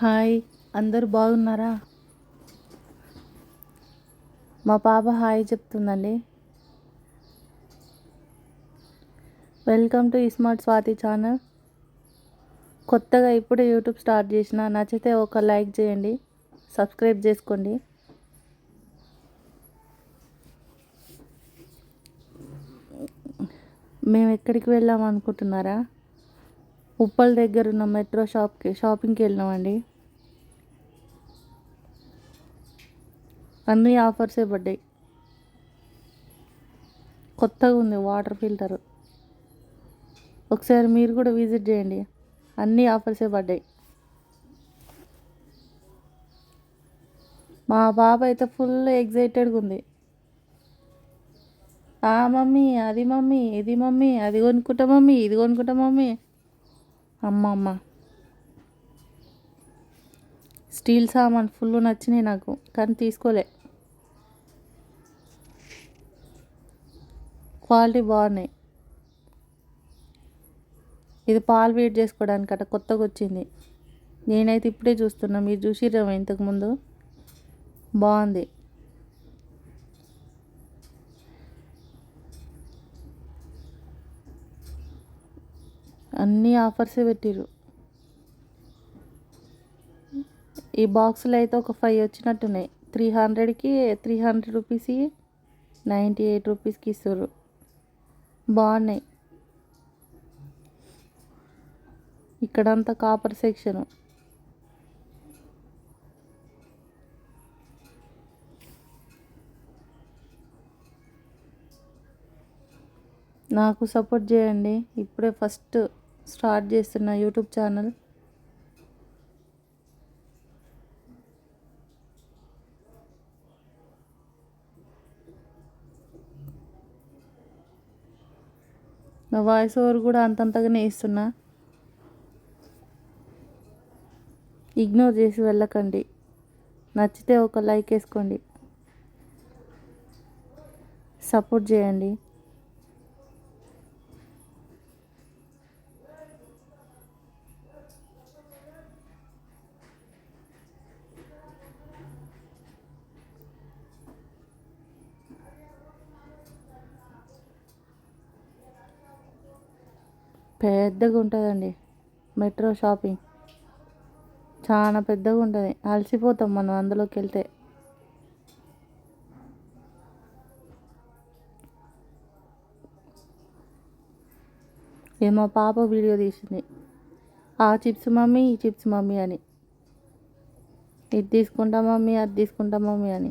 Hi అందరూ బాగున్నారా? మా పాప హాయ్ చెప్తుందండి. Welcome to smart Swathi channel. కొత్తగా ఇప్పుడే యూట్యూబ్ స్టార్ట్ చేసిన నచ్చితే ఒక లైక్ చేయండి సబ్స్క్రైబ్ చేసుకోండి. మేము ఎక్కడికి వెళ్ళాం అనుకుంటున్నారా ఉప్పల్ దగ్గర ఉన్న మెట్రో షాప్కి షాపింగ్కి వెళ్ళినామండి. అన్ని ఆఫర్సే పడ్డాయి. కొత్తగా ఉంది వాటర్ ఫిల్టర్. ఒకసారి మీరు కూడా విజిట్ చేయండి. అన్ని ఆఫర్సే పడ్డాయి. మా బాబు అయితే ఫుల్ ఎగ్జైటెడ్గా ఉంది. ఆ మమ్మీ అది మమ్మీ ఇది మమ్మీ అది కొనుక్కుంటా మమ్మీ ఇది కొనుక్కుంటా మమ్మీ. అమ్మ అమ్మ స్టీల్ సామాన్ ఫుల్ నచ్చినాయి నాకు కానీ తీసుకోలే. క్వాలిటీ బాగున్నాయి. ఇది పాలు వేడి చేసుకోవడానికి అట కొత్తగా వచ్చింది. నేనైతే ఇప్పుడే చూస్తున్నా మీరు చూసిర్రేమో ఇంతకుముందు బాగుంది. అన్ని ఆఫర్సే పెట్టిరు ఈ బాక్సులు అయితే ఒక ఫైవ్ వచ్చినట్టున్నాయి. త్రీ హండ్రెడ్కి త్రీ హండ్రెడ్ రూపీస్కి నైంటీ ఎయిట్ రూపీస్కి ఇస్తారు బాగున్నాయి. ఇక్కడంతా కాపర్ సెక్షన్ నాకు సపోర్ట్ చేయండి. ఇప్పుడే ఫస్ట్ స్టార్ట్ చేస్తున్న యూట్యూబ్ ఛానల్. నా వాయిస్ ఓవర్ కూడా అంతంతగానే ఇస్తున్నా. ఇగ్నోర్ చేసి వెళ్ళకండి. నచ్చితే ఒక లైక్ వేసుకోండి. సపోర్ట్ చేయండి. పెద్దగా ఉంటుందండి మెట్రో షాపింగ్. చాలా పెద్దగా ఉంటుంది అలసిపోతాం మనం అందులోకి వెళ్తే ఏమో మా పాప వీడియో తీసింది. ఆ చిప్స్ మమ్మీ ఈ చిప్స్ మమ్మీ అని. ఇది తీసుకుంటా మమ్మీ అది తీసుకుంటా మమ్మీ అని.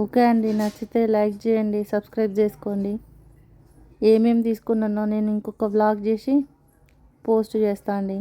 ఓకే అండి నచ్చితే లైక్ చేయండి సబ్స్క్రైబ్ చేసుకోండి. ఏమేమి తీసుకున్నానో నేను ఇంకొక వ్లాగ్ చేసి పోస్ట్ చేస్తా అండి.